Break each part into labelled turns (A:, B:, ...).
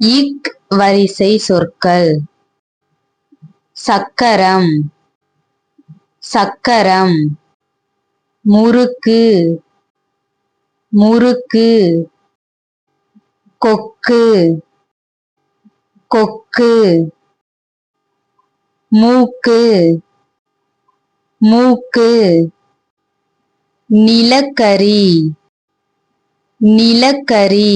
A: இக் வரிசை சொற்கள். சக்கரம். சக்கரம். முறுக்கு. முறுக்கு. கொக்கு. கொக்கு. மூக்கு. மூக்கு. நிலக்கரி. நிலக்கரி.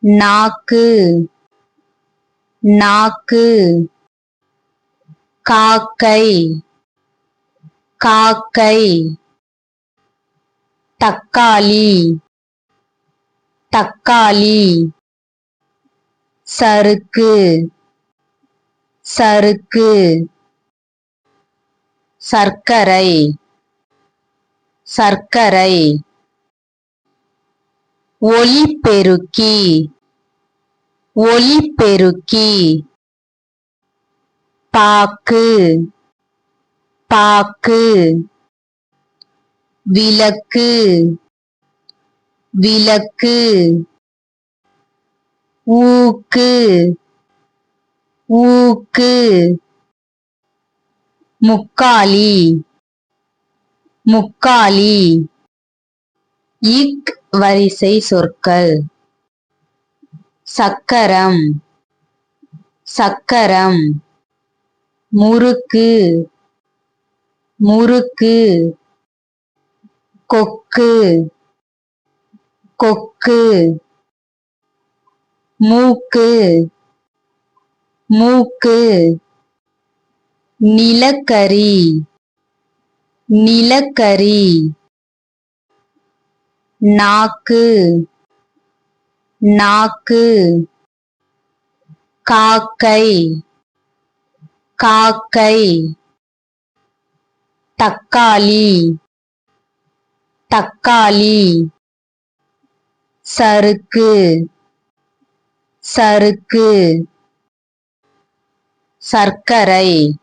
A: நாக்கு. நாக்கு. காக்கை. காக்கை. தக்காளி. தக்காளி. சறுக்கு. சறுக்கு. சர்க்கரை. சர்க்கரை. ஒலிபெருக்கி ஒலிபெருக்கி பாக்கு. பாக்கு. விளக்கு. விளக்கு. ஊக்கு. ஊக்கு. முக்காலி. முக்காலி. இக் வரிசை சொற்கள். சக்கரம். சக்கரம். முறுக்கு. முறுக்கு. கொக்கு. கொக்கு. மூக்கு. மூக்கு. நிலக்கரி. நிலக்கரி. நாக்கு. நாக்கு. காக்கை. காக்கை. தக்காளி. தக்காளி. சறுக்கு. சறுக்கு. சர்க்கரை.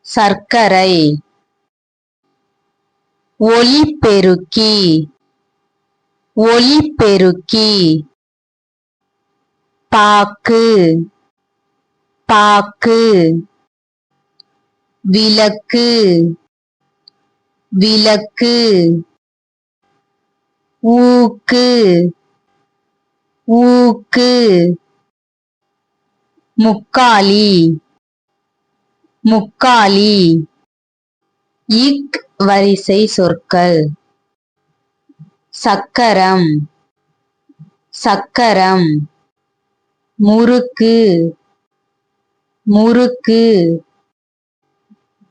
A: சர்க்கரை. ஒலிபெருக்கி ஒலிபெருக்கி பாக்கு. பாக்கு. விளக்கு. விளக்கு. ஊக்கு. ஊக்கு. முக்காலி. முக்காலி. ஈக் வரிசை சொற்கள். சக்கரம். சக்கரம். முறுக்கு. முறுக்கு.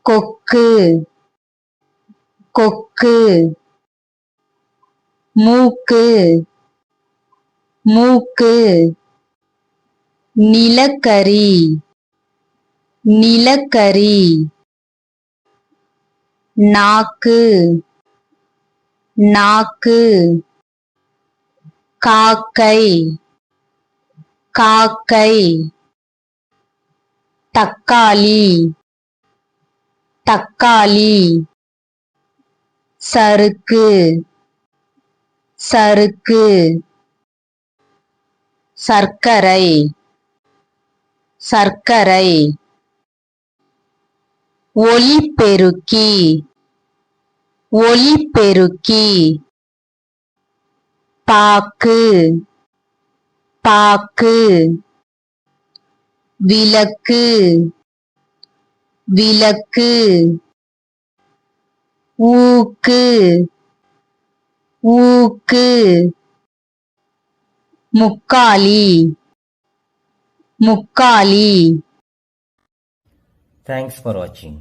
A: கொக்கு. கொக்கு. மூக்கு. மூக்கு. நிலக்கரி. நிலக்கரி. நாக்கு. நாக்கு. காக்கை. காக்கை. தக்காளி. தக்காளி. சறுக்கு. சறுக்கு. சர்க்கரை. சர்க்கரை. ஒலிபெருக்கி ஒலிபெருக்கி. பாக்கு. பாக்கு. விளக்கு. விளக்கு. ஊக்கு. ஊக்கு. முக்காலி. முக்காலி.
B: தேங்க்ஸ் ஃபார் வாட்சிங்